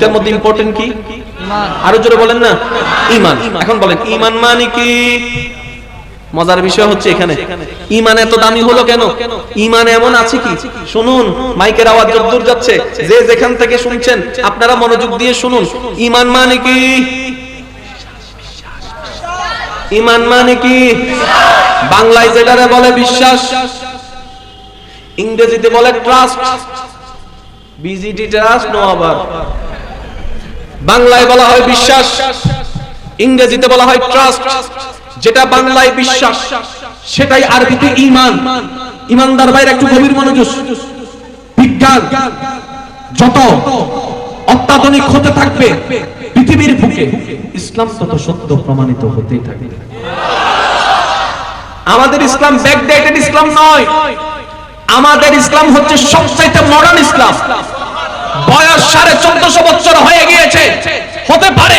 দুইটার মধ্যে ইম্পর্টেন্ট কি? আরও জোরে বলেন না। ইমান। এখন বলেন, ইমান মানে কি? মজার বিষয় হচ্ছে এখানে। ইমান এত দামি হলো কেন? ইমান এমন আছে কি? শুনুন, মাইকের আওয়াজ যদ্দূর যাচ্ছে, যে যেখান থেকে শুনছেন, আপনারা মনোযোগ দিয়ে শুনুন। ইমান মানে কি? ইমান মানে কি? বাংলায় যেটারে বলে বিশ্বাস, ইংরেজিতে বলে ট্রাস্ট বিজিটি ট্রাস্ট নো আবার বাংলায় বলা হয় বিশ্বাস, ইংরেজিতে বলা হয় ট্রাস্ট যেটা বাংলায় বিশ্বাস, সেটাই আরবিতে ইমান। ইমানদার ভাইয়ের একটু গভীর মনোযোগ। বিজ্ঞান, যত অত্যাধুনিক হতে থাকবে, পৃথিবীর বুকে ইসলাম তত সত্য প্রমাণিত হতেই থাকবে। আমাদের ইসলাম ব্যাকডেটেড ইসলাম নয়। আমাদের ইসলাম হচ্ছে সবচাইতে মডার্ন ইসলাম। বয়স সাড়ে চোদ্দশো বছর হয়ে গিয়েছে। হতে পারে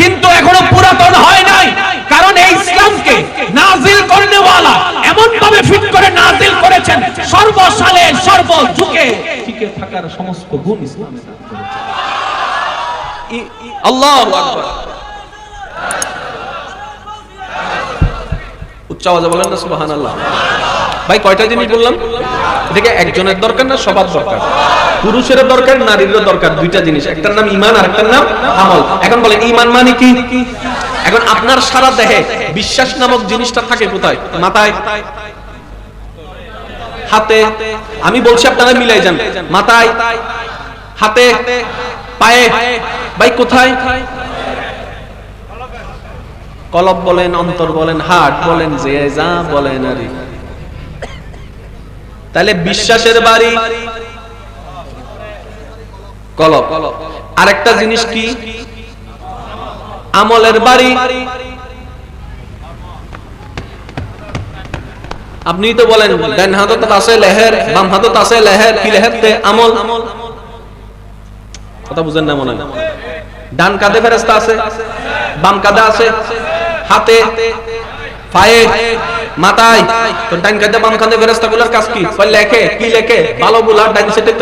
কিন্তু এখনও পুরাতন হয় নাই। কারণ এই ইসলামকে নাজিল করনেওয়ালা এমন ভাবে ফিট করে নাজিল করেছেন সর্বসালে সর্ব যুগে টিকে থাকার সমস্ত গুণ ইসলামে আল্লাহু আকবার। উচ্চ আওয়াজে বলেন না সুবহানাল্লাহ। ভাই, কয়টা জিনিস বললাম? এটাকে একজনের দরকার না, সবার দরকার। পুরুষের দরকার, নারীরও দরকার, দুইটা জিনিস। একটার নাম ইমান আর একটার নাম আমল। এখন বলেন ইমান মানে কি? এখন আপনার সারা দেহে বিশ্বাস নামক জিনিসটা থাকে কোথায়? মাথায়? হাতে? আমি বলছি আপনারা মিলাই যান। মাথায়? হাতে? পায়ে? ভাই, কোথায়? কলব বলেন, অন্তর বলেন, হাট বলেন, যে যা বলেন আরে তাহলে বিশ্বাসের বাড়ি? কলব। আরেকটা জিনিস কি? আমলের বাড়ি। আপনি তো বলেন, ডান হাতত আছে লেহের, বাম হাতত আছে লেহের, কি লেহের আমল। কথা বুঝেন না মনে ডান কাঁধে ফেরেস্তা আছে, বাম কাঁধে আছে, হাতে পায়ে মাথায় তো কাঁধে বাম কাঁধে কাজ কি? লেখে কি লেখে? ভালো গুলা তো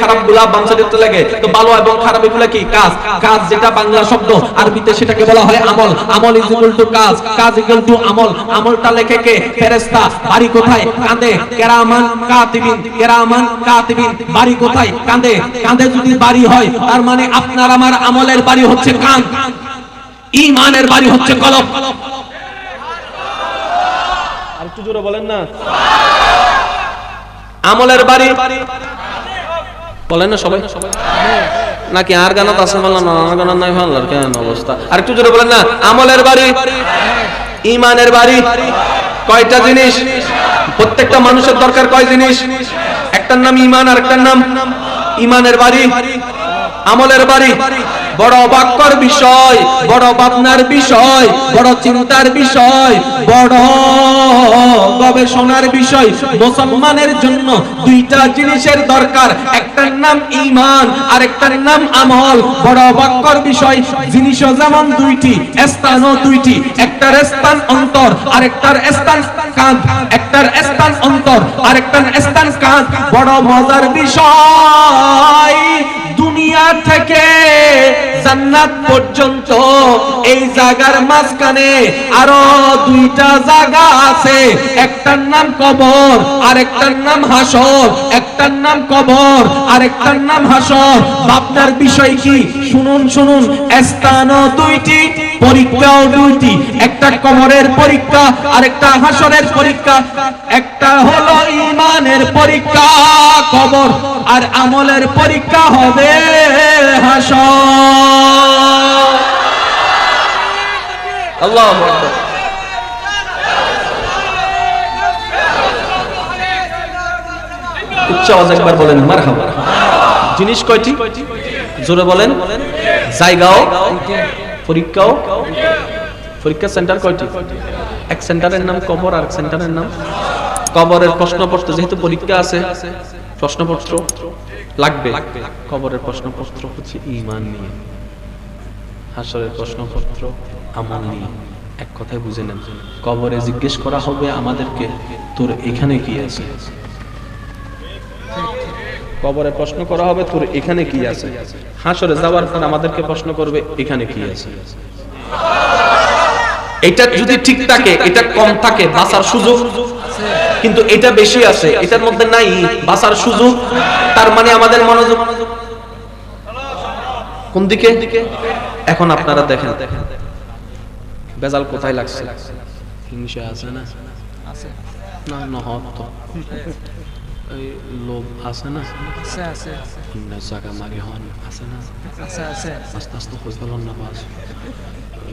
খারাপগুলা বাম তো তো ভালো এবং খারাপ এগুলা কি? কাজ। কাজ যেটা বাংলা শব্দ, আরবিতে সেটাকে বলা হয় আমল। আমল ইজ ইকুয়াল টু কাজ। কাজ ইকুয়াল টু আমল। আমলটা লেখে কে? বাড়ি কোথায়? কাঁধে কেরামান কাতিবিন। কেরামান কাতিবিন। বাড়ি কোথায়? কাঁধে কাঁধে যদি বাড়ি হয়, তার মানে আপনার আমার আমলের বাড়ি হচ্ছে কান। ইমানের বাড়ি হচ্ছে আর একটু জোরে বলেন না। আমলের বাড়ি। বলেন না সবাই। নাকি আর গানত আছে বললাম না নাই ভালো কেন অবস্থা? আর একটু জোরে বলেন না আমলের বাড়ি। ইমানের বাড়ি। কয়টা জিনিস? প্রত্যেকটা মানুষের দরকার কয় জিনিস? একটার নাম ইমান আর একটার নাম ইমানের বাড়ি। আমলের বাড়ি। বড় বাক্যর বিষয়, বড় ভাবনার বিষয়, বড় চিন্তার বিষয়, বড় গবেষণার বিষয়। মুসলমানের জন্য দুইটা জিনিসের দরকার, একটার নাম ইমান আর একটার নাম আমল। বড় বাক্যর বিষয়, জিনিসও যেমন দুইটি, স্থানও দুইটি, একটার স্থান অন্তর আর একটার স্থান কাঁধ, একটার স্থান অন্তর আর একটার স্থান কাঁধ। বড় মজার বিষয় দুনিয়া থেকে জান্নাত পর্যন্ত এই জায়গার মাঝখানে আরও দুইটা জায়গা আছে। একটার নাম কবর আর একটার নাম হাসর। একটার নাম কবর আর একটার নাম হাসর। ভাবনার বিষয় কি? শুনুন শুনুন। স্থানও দুইটি পরীক্ষাও দুইটি, একটা কবরের পরীক্ষা আর একটা হাসরের পরীক্ষা। একটা হলো ইমানের পরীক্ষা, কবর আর আমলের পরীক্ষা হবে হাসর। উচ্চ আওয়াজ একবার বলেন, মারহাবা। জিনিস কয়টি? জোরে বলেন। জায়গাও। পরীক্ষাও পরীক্ষা সেন্টার কয়টি? এক সেন্টারের নাম কবর আর এক সেন্টারের নাম? কবরের প্রশ্নপত্র, যেহেতু পরীক্ষা আছে, প্রশ্নপত্র লাগবে। কবরের প্রশ্নপত্র হচ্ছে ইমান নিয়ে। হাসরের প্রশ্নপত্র আমল নিয়ে। এক কথায় বুঝে নেন। কবরে জিজ্ঞেস করা হবে আমাদেরকে, তোর এখানে কি আছে? কবরে প্রশ্ন করা হবে, তোর এখানে কি আছে? হাসরে যাওয়ার পর আমাদেরকে প্রশ্ন করবে, এখানে কি আছে? এটা যদি ঠিক থাকে, এটা কম থাকে, বাঁচার সুযোগ কিন্তু এটা বেশি আছে, এটার মধ্যে নাই, বাঁচার সুযোগ, তার মানে আমাদের মনোযোগ। কোন দিকে? এখন আপনারা দেখেন। বেজাল কোথায় লাগছে? হিংসা আছে না? আছে। না, নহত। এই লোভ আছে না? আছে আছে জায়গা মাগে হন আছে না? আছে আছে। আস্তে আস্তে না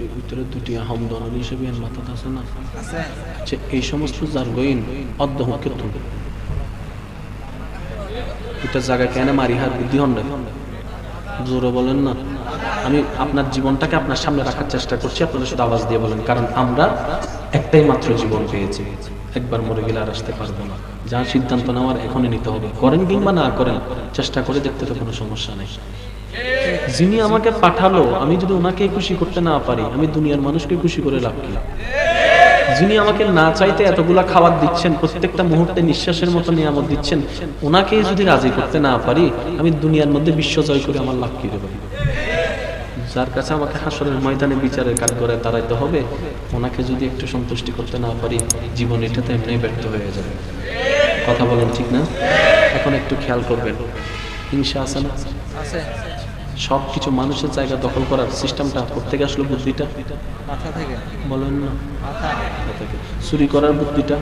এই ভিতরে দুটি আহম হিসেবে এর মাথাতে আছে না? আছে। আচ্ছা এই সমস্ত যার গইন অর্ধ তুল এটা জায়গা কেন মারি হার বুদ্ধি হন? জোরে বলেন না। আমি আপনার জীবনটাকে আপনার সামনে রাখার চেষ্টা করছি আপনারা শুধু আওয়াজ দিয়ে বলেন কারণ আমরা একটাই মাত্র জীবন পেয়েছি। একবার মরে গেলে আর আসতে পারব না। যার সিদ্ধান্ত নেওয়ার এখনই নিতে হবে। করেন কিংবা না করেন, চেষ্টা করে দেখতে তো কোনো সমস্যা নেই। যিনি আমাকে পাঠালো, আমি যদি ওনাকে খুশি করতে না পারি, আমি দুনিয়ার মানুষকে খুশি করে লাভ কি? যিনি আমাকে না চাইতে এতগুলা খাবার দিচ্ছেন, প্রত্যেকটা মুহূর্তে নিঃশ্বাসের মতো নিয়ামত দিচ্ছেন ওনাকে যদি রাজি করতে না পারি, আমি দুনিয়ার মধ্যে বিশ্ব জয় করে আমার লাভ কি দেবো? যার কাছে আমাকে হাসরের ময়দানে বিচারের কাজ করে দাঁড়াইতে হবে ওনাকে যদি একটু সন্তুষ্টি করতে না পারি জীবন এটাতে এমনি ব্যর্থ হয়ে যাবে। কথা বলেন ঠিক না? এখন একটু খেয়াল করবেন। হিংসা আছে না? সব কিছু মানুষের জায়গা দখল করার সিস্টেমটা প্রত্যেকে আসলো বুদ্ধিটা? মাথা থেকে। বলেন না। চুরি করার বুদ্ধিটা?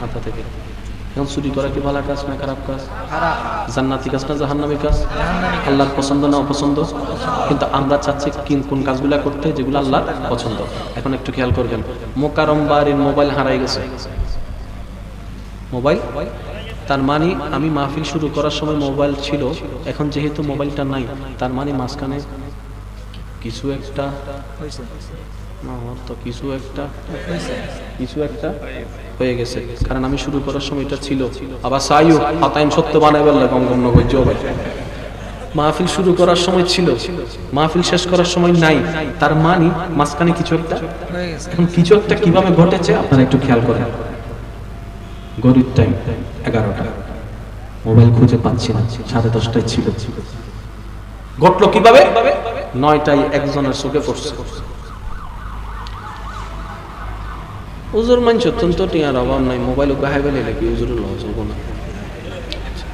মাথা থেকে। এখন চুরি করা কি ভালো কাজ না খারাপ কাজ? জান্নাতি কাজ না জাহান্নামী কাজ? আল্লাহর পছন্দ না অপছন্দ? কিন্তু আমরা চাচ্ছি কোন কাজগুলা করতে যেগুলো আল্লাহর পছন্দ। এখন একটু খেয়াল করবেন। মোকারম বাড়ির মোবাইল হারাই গেছে। মোবাইল? তার মানে আমি মাহফিল শুরু করার সময় মোবাইল ছিল, এখন যেহেতু মোবাইলটা নাই, তার মানে মাঝখানে কিছু একটা আমার তো কিছু একটা কিছু একটা হয়ে গেছে। কারণ আমি শুরু করার সময় এটা ছিল। আবার সাইও সত্য নগর জবাই মাহফিল শুরু করার সময় ছিল। মাহফিল শেষ করার সময় নাই। তার মানে মাঝখানে কিছু একটা কিছু একটা কীভাবে ঘটেছে আপনারা একটু খেয়াল করেন। গরিব টাইম এগারোটা। মোবাইল খুঁজে পাচ্ছি না। সাড়ে দশটায় ছিল। ঘটলো কীভাবে? নয়টায় একজনের চোখে পড়ছে। উজুর মানছ অত্যন্ত টিয়ার অভাব নাই, মোবাইল গাহে বেলে নাকি উজুর লস না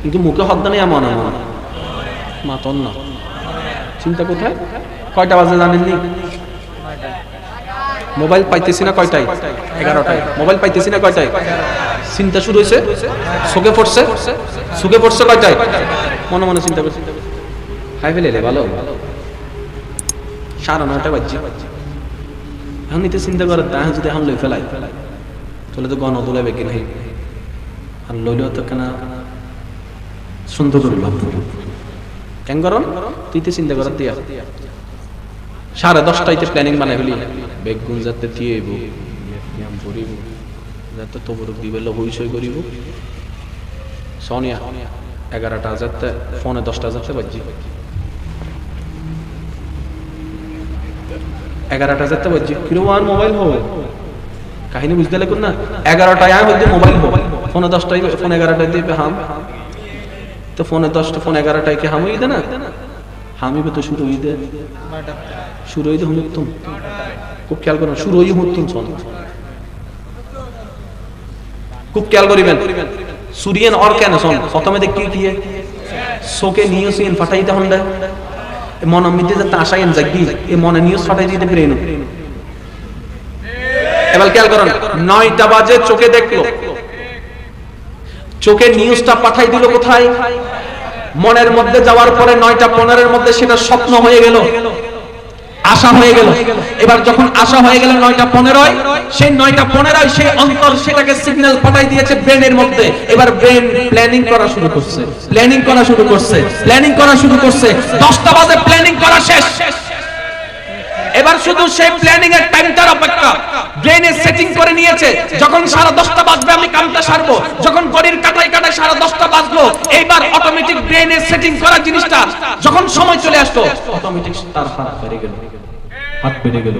কিন্তু মুখে হদ্দা নেই এমন এমন। মাতন না। চিন্তা কোথায়? কয়টা বাজে জানেননি মোবাইল পাইতেছি না কয়টায়? এগারোটায়। মোবাইল পাইতেছি না কয়টায়? চিন্তা শুরু হয়েছে চোখে পড়ছে? চোখে পড়ছে কয়টায়? মনে মনে চিন্তা করছে। হাই ফেলে ভালো। সাড়ে নয়টা বাজছে। এখন নিতে চিন্তা করে তা যদি এখন লই ফেলাই তাহলে তো গণ তোলা বেগে নাই আর লইলেও তো কেনা সুন্দর করে লাভ কেন করন তুই তো চিন্তা করার দিয়া। সাড়ে দশটাইতে প্ল্যানিং বানাই ফেলি। বেগুন যাতে ব্যায়াম করিব যাতে তবরক দিবে হইসই করিব সোনিয়া এগারোটা যাতে, ফোনে দশটা যাতে বাজি। এগারোটা যাতে বাজি কিরম আর মোবাইল হো কাহিনী বুঝতে লাগুন না এগারোটায় আয় হইতে মোবাইল হো ফোনে দশটায় ফোন এগারোটায় দিয়ে হাম। তো ফোনে দশটা, ফোন এগারোটায় কি হাম হই দে না হামিবে তো শুরু হই দে নয়টা শুরু হইতে হুমুত্তুম খুব খেয়াল করুন শুরু হই হুমুত্তুম শোন খুব খেয়াল করিবেন। সুরিয়ান অর কেন শোন? প্রথমে দেখি কি সোকে নিউসিয়ান ফাটাইতে হন্ডা মন দিতে এবার খেয়াল করেন, নয়টা বাজে চোখে দেখল। চোখে নিউজটা পাঠাই দিল কোথায়? মনের মধ্যে যাওয়ার পরে নয়টা পনেরোর মধ্যে সেটা স্বপ্ন হয়ে গেল। আশা হয়ে গেল। এবার যখন আশা হয়ে গেল নয়টা পনেরোয়, সেই নয়টা পনেরোয় সেই অন্তর সেটাকে সিগন্যাল পাঠাই দিয়েছে ব্রেনের মধ্যে। এবার ব্রেন প্ল্যানিং করা শুরু করছে। প্ল্যানিং করা শুরু করছে। প্ল্যানিং করা শুরু করছে। দশটা বাজে প্ল্যানিং করা শেষ। এবার শুধু সেই প্ল্যানিং এর টাইমটার অপেক্ষা। ব্রেনে সেটিং করে নিয়েছে, যখন সারা দশটা বাজবে আমি কামটা সারবো, যখন গড়ির কাটাই কাটাই সারা দশটা বাজলো, এইবার অটোমেটিক ব্রেনে সেটিং করা জিনিসটা, যখন সময় চলে আসতো অটোমেটিক তার হাত বেড়ে গেল। হাত বেড়ে গেল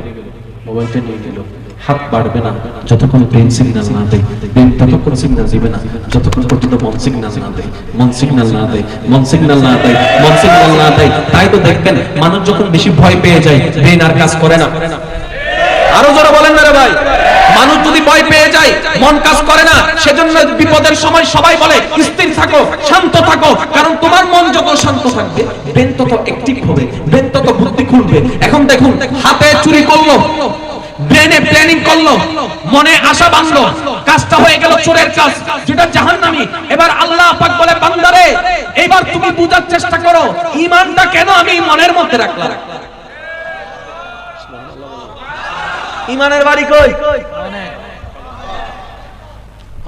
মোবাইলটা নিয়ে গেল হাত বাড়বে না। যতক্ষণ ব্রেন সিগন্যাল না দেয় ব্রেন ততক্ষণ সিগন্যাল দিবে না। যতক্ষণ পর্যন্ত মন সিগন্যাল না দেয়, মন সিগন্যাল না দেয়, মন সিগন্যাল না দেয়, মন সিগন্যাল না দেয়, তাই তো দেখবেন মানুষ যখন বেশি ভয় পেয়ে যায় ব্রেন আর কাজ করে না। আরও জোরে বলেন না রে ভাই। মানুষ যদি ভয় পেয়ে যায়, মন কাজ করে না, সেজন্য বিপদের সময় সবাই বলে, স্থির থাকো, শান্ত থাকো। কারণ তোমার মন যত শান্ত থাকবে ব্রেন তত অ্যাক্টিভ হবে ব্রেন তত বুদ্ধি খুলবে। এখন দেখুন, হাতে চুরি করল। ব্রেনে প্ল্যানিং করল মনে আশা বাঁধলো কাজটা হয়ে গেল চোরের কাজ যেটা জাহান্নামী। এবার আল্লাহ পাক বলে বান্দারে এবার তুমি বুঝার চেষ্টা করো ঈমানটা কেন আমি মনের মধ্যে রাখলাম? ইমানের বাড়ি কই?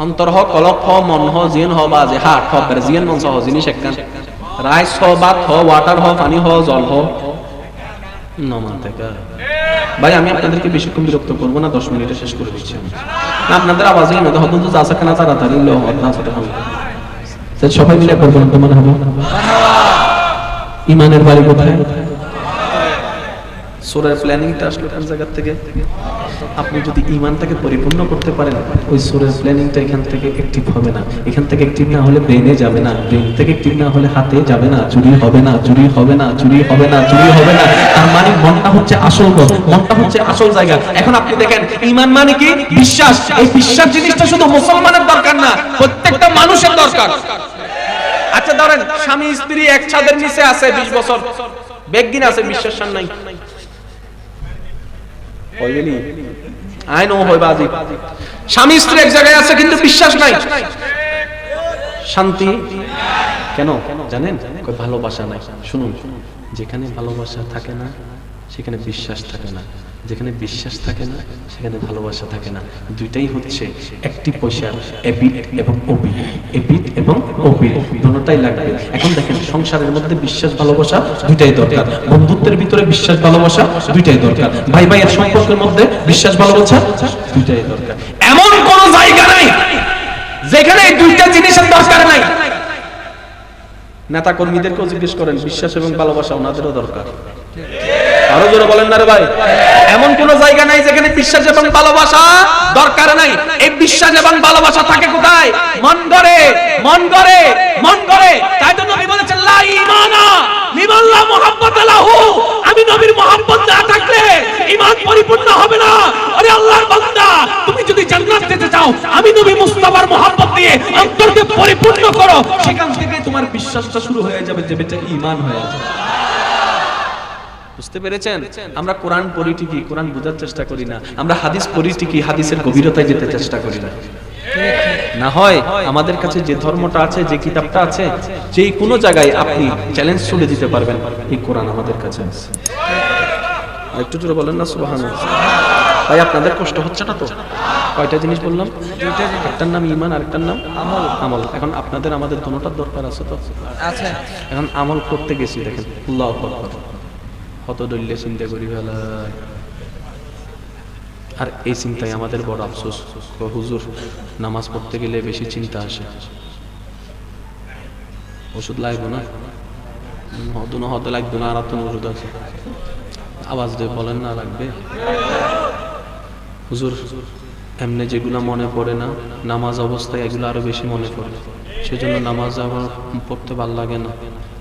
অন্তর হ কলক হ মন হ জিন হ বা হাট হ জিয়ান মন সহ জিনিস একখান রাইস হ বাত হ ওয়াটার হ পানি হ জল হ। নমান ভাই, আমি আপনাদেরকে বেশিক্ষণ বিরক্ত করব না, দশ মিনিটে শেষ করে দিচ্ছি না, আপনাদের আওয়াজই না, হয়তো তো আসা না তাড়াতাড়ি লো হবে সবাই মিলে করবেন তোমার হবে। ইমানের বাড়ি কোথায়? সোরের প্ল্যানিংটা আসলো কোন জায়গা থেকে? আপনি যদি ইমানটাকে পরিপূর্ণ করতে পারেন, ওই সোরের প্ল্যানিংটা এখান থেকে অ্যাক্টিভ হবে না। এখান থেকে অ্যাক্টিভ না হলে ব্রেনে যাবে না। ব্রেন থেকে অ্যাক্টিভ না হলে হাতে যাবে না। চুরি হবে না, চুরি হবে না, চুরি হবে না, চুরি হবে না। তার মানে মনটা হচ্ছে আসল ঘর মনটা হচ্ছে আসল জায়গা। এখন আপনি দেখেন ইমান মানে কি? বিশ্বাস। এই বিশ্বাস জিনিসটা শুধু মুসলমানের দরকার না, প্রত্যেকটা মানুষের দরকার। আচ্ছা ধরেন, স্বামী, স্ত্রী এক ছাদের নিচে আছে বিশ বছর। বেগিন আছে, বিশ্বাস নাই। স্বামী স্ত্রী এক জায়গায় আছে কিন্তু বিশ্বাস নাই। শান্তি? কেন? জানেন? ভালোবাসা নাই। শুনুন, যেখানে ভালোবাসা থাকে না, সেখানে বিশ্বাস থাকে না। যেখানে বিশ্বাস থাকে না, সেখানে ভালোবাসা থাকে না। দুইটাই হচ্ছে একটি পয়সা এবিট এবং ওবিট এবিট এবং ওবিট দুটোটাই লাগবে। এখন দেখেন, সংসারের মধ্যে বিশ্বাস, ভালোবাসা দুইটাই দরকার। বন্ধুত্বের ভিতরে বিশ্বাস, ভালোবাসা দুইটাই দরকার। ভাই ভাইয়ের সম্পর্কের মধ্যে বিশ্বাস, ভালোবাসা দুইটাই দরকার। এমন কোন জায়গা নাই যেখানে এই দুইটা জিনিসের দরকার নাই। নেতা কর্মীদেরকেও জিজ্ঞেস করেন, বিশ্বাস এবং ভালোবাসা ওনাদেরও দরকার। আরও জোরে বলেন না রে ভাই। এমন কোন জায়গা নাই যেখানে বিশ্বাস এবং ভালোবাসা দরকার নাই। এই বিশ্বাস এবং ভালোবাসা থাকে কোথায়? মন করে মন করে মন করে তাই তো নবী বলেছেন, লা ঈমানা লিমান লা মুহাব্বাত লাহু। আমি নবীর মুহাব্বত না থাকলে ঈমান পরিপূর্ণ হবে না। আরে আল্লাহর বান্দা, তুমি যদি জান্নাত যেতে চাও, আমি নবী মুস্তাফার মুহাব্বত দিয়ে অন্তরকে পরিপূর্ণ করো। সেখান থেকে তোমার বিশ্বাসটা শুরু হয়ে যাবে যে বেটা ঈমান হয়ে যাবে বুঝতে পেরেছেন? আমরা কোরআন পড়ি ঠিকই কোরআন বোঝার চেষ্টা করি না। আমরা হাদিস পড়ি ঠিকই হাদিসের গভীরতায় যেতে চেষ্টা করি না। না হয় আমাদের কাছে যে ধর্মটা আছে যে কিতাবটা আছে যে কোনো জায়গায় আপনি চ্যালেঞ্জ ছুড়ে দিতে পারবেন এই কোরআন আমাদের কাছে আছে। একটু জোরে বলেন না সুবাহান ভাই আপনাদের কষ্ট হচ্ছে না তো? কয়টা জিনিস বললাম? একটার নাম ইমান আরেকটার নাম আমল। আমল। এখন আপনাদের আমাদের দুটোটার দরকার আছে তো? আছে। এখন আমল করতে গেছি দেখেন আল্লাহু আকবার। কত দলিলে চিন্তা করি ফেলায় আর এই চিন্তায় আমাদের বড় আফসোস। হুজুর নামাজ পড়তে গেলে বেশি চিন্তা আসে। ওষুধ লাগবে না? হুম, না হতে লাগবে না আর ওষুধ আছে। আওয়াজ দিয়ে বলেন না লাগবে। হুজুর এমনি যেগুলো মনে পড়ে না নামাজ অবস্থায় এগুলো আরও বেশি মনে পড়ে। সেজন্য নামাজ আমার পড়তে ভালো লাগে না।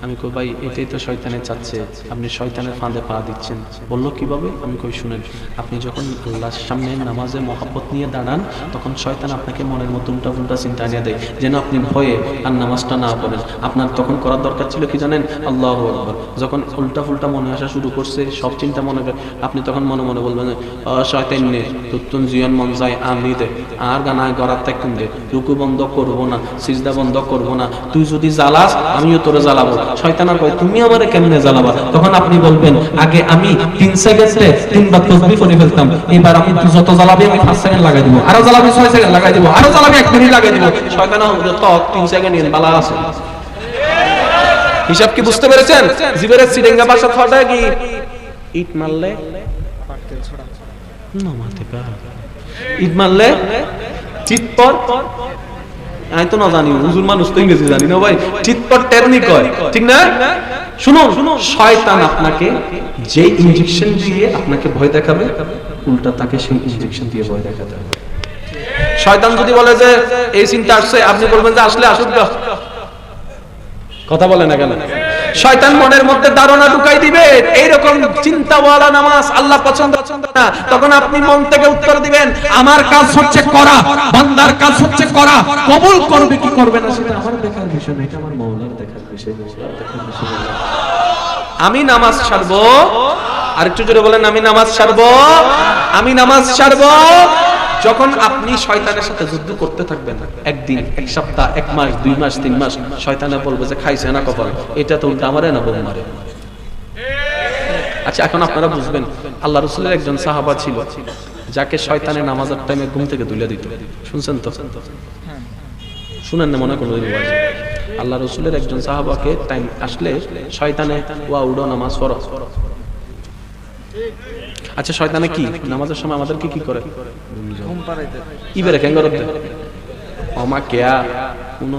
আমি কই, ভাই, এটাই তো শয়তানে চাচ্ছে। আপনি শয়তানের ফাঁদে পা দিচ্ছেন। বলল, কীভাবে? আমি কই, শুনেন, আপনি যখন আল্লাহর সামনে নামাজে মহাব্বত নিয়ে দাঁড়ান, তখন শয়তান আপনাকে মনের মতো উল্টা উল্টা চিন্তা নিয়ে দেয়, যেন আপনি ভয়ে আর নামাজটা না পড়েন। আপনার তখন করার দরকার ছিল কি জানেন? আল্লাহ আকবার। যখন উল্টা ফুলটা মনে আসা শুরু করছে, সব চিন্তা মনে করে, আপনি তখন মনে মনে বলবেন শয়তান নে, তুত্তুন জিয়ন মন যায় আমি দে, আর গানা গড়ার থাকুন দে, রুকু বন্ধ করব না, সিজদা বন্ধ করব না, তুই যদি জ্বালাস, আমিও তোরে জ্বালাবো। কয়, তুমি আমারে কেমনে জ্বালাবা? তখন আপনি বলবেন, আগে আমি তিন সেকেন্ডে তিনবার তসবিহ করে ফেলতাম। এবার আমি যত জ্বালাবি আমি পাঁচ সেকেন্ড লাগাই দিব। আরও জ্বালাবি ছয় সেকেন্ড লাগাই দিব। আরও জ্বালাবি এক মিনিট লাগাই দিব। শয়তানা তো তিন সেকেন্ড বালা আছে। হিসাব কি বুঝতে পেরেছেন? জিবেরের থটা কি? ইট মারলে? না। ইট মারলে? চিৎপর? আমি তো না জানি হুজুর মানুষ তো ইংরেজি জানি না ভাই। চিৎপর টেরনি কয়, ঠিক না? শুনুন, শয়তান আপনাকে যে ইনজেকশন দিয়ে আপনাকে ভয় দেখাবে, উল্টা তাকে সেই ইনজেকশন দিয়ে ভয় দেখাতে হবে। শয়তান যদি বলে যে, এই চিন্তা আসছে, আপনি বলবেন যে, আসলে আসুক। কথা বলে না কেন? শয়তান মনের মধ্যে ধারণা ঢুকাই দিবে, এইরকম চিন্তাওয়ালা নামাজ আল্লাহ পছন্দ না তখন আপনি মন থেকে উত্তর দিবেন, আমার কাজ হচ্ছে করা, বান্দার কাজ হচ্ছে করা, কবুল করবে কি করবে না সেটা আমার দেখার বিষয় না, এটা আমার মৌলার দেখার বিষয়। আমি নামাজ ছাড়বো আর একটু জোরে বলেন, আমি নামাজ ছাড়বো, আমি নামাজ ছাড়বো যখন আপনি শয়তানের সাথে যুদ্ধ করতে থাকবেন, একদিন, এক সপ্তাহ, এক মাস, দুই মাস, তিন মাস শয়তানে বলবে যে খাইছে না কপাল, এটা তো উল্টা আমারে না বোম মারে। আচ্ছা এখন আপনারা বুঝবেন, আল্লাহ রসুলের একজন সাহাবা ছিল, যাকে শয়তানে নামাজের টাইমে ঘুম থেকে তুলে দিত। শুনছেন তো? শুনেন না, মনে কোনো আল্লাহ রসুলের একজন সাহাবাকে টাইম আসলে শয়তানে, ওয়া, উডো, নামাজ পড়ো। আচ্ছা শয়তানে কি? নামাজের সময় আমাদের কি করে? ইবেরে কেন করতে অমা কেয়া কোন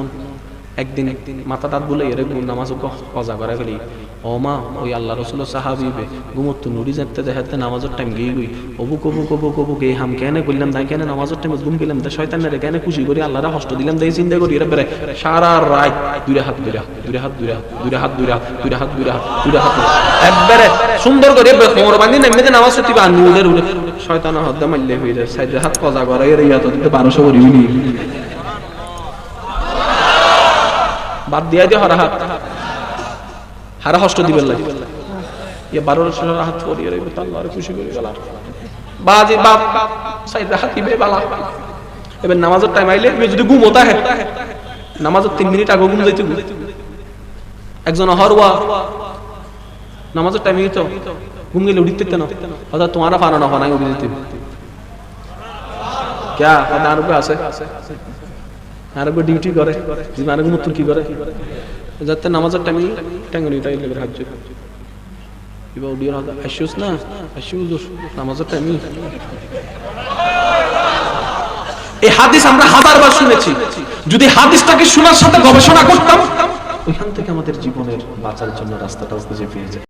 একদিন মাথা তাত বলে এর নামাজ কজা করে ফেলি। অমা ওই আল্লাহ রসুল সাহাবিবে গুমত নুরি জানতে দেখাতে নামাজের টাইম গিয়ে গই অবু কবু কবু কবু গে হাম কেন করলাম তাই কেন নামাজের টাইমে ঘুম গেলাম তাই শয়তানের কেন খুশি করি আল্লাহরা হস্ত দিলাম তাই চিন্তা করি এরা বেড়ে সারা রাত দুইটা হাত দুইটা দুইটা হাত দুইটা দুইটা হাত দুইটা দুইটা হাত দুইটা দুইটা হাত একবারে সুন্দর করে কোমর বান্ধি নেমে নামাজ সত্যি বা নুদের উড়ে শয়তান হদ্দ মারলে হয়ে যায় সাইডে হাত কজা করে এর ইয়াত দিতে বারোশো করি বাদ দিয়া দিয়ে হরা হাত হারা হস্ত দিবেন লাগে ইয়ে বারোশো হাত করিয়ে রইবে তো আল্লাহর খুশি করে গেল বাজি বাপ বালা। এবার নামাজের টাইম আইলে যদি ঘুম হতা হে নামাজের তিন মিনিট আগে ঘুম যাইতে ঘুম একজন হরওয়া নামাজের টাইমে তো ঘুম গেলে উঠিতে না। অর্থাৎ তোমারা না দিতে ক্যা, আর আছে? আর ডিউটি করে। আর মতুর কি করে? যাতে নামাজের টাইমে টাঙ্গনি তাই লেগে হাজ্য ইবা উডিয়ার হাত আশুস না আশুস নামাজের টাইমে। এই হাদিস আমরা হাজারবার শুনেছি। যদি হাদিসটাকে শোনার সাথে গবেষণা করতাম, ওইখান থেকে আমাদের জীবনের বাঁচার জন্য রাস্তাটা খুঁজে পেয়ে যায়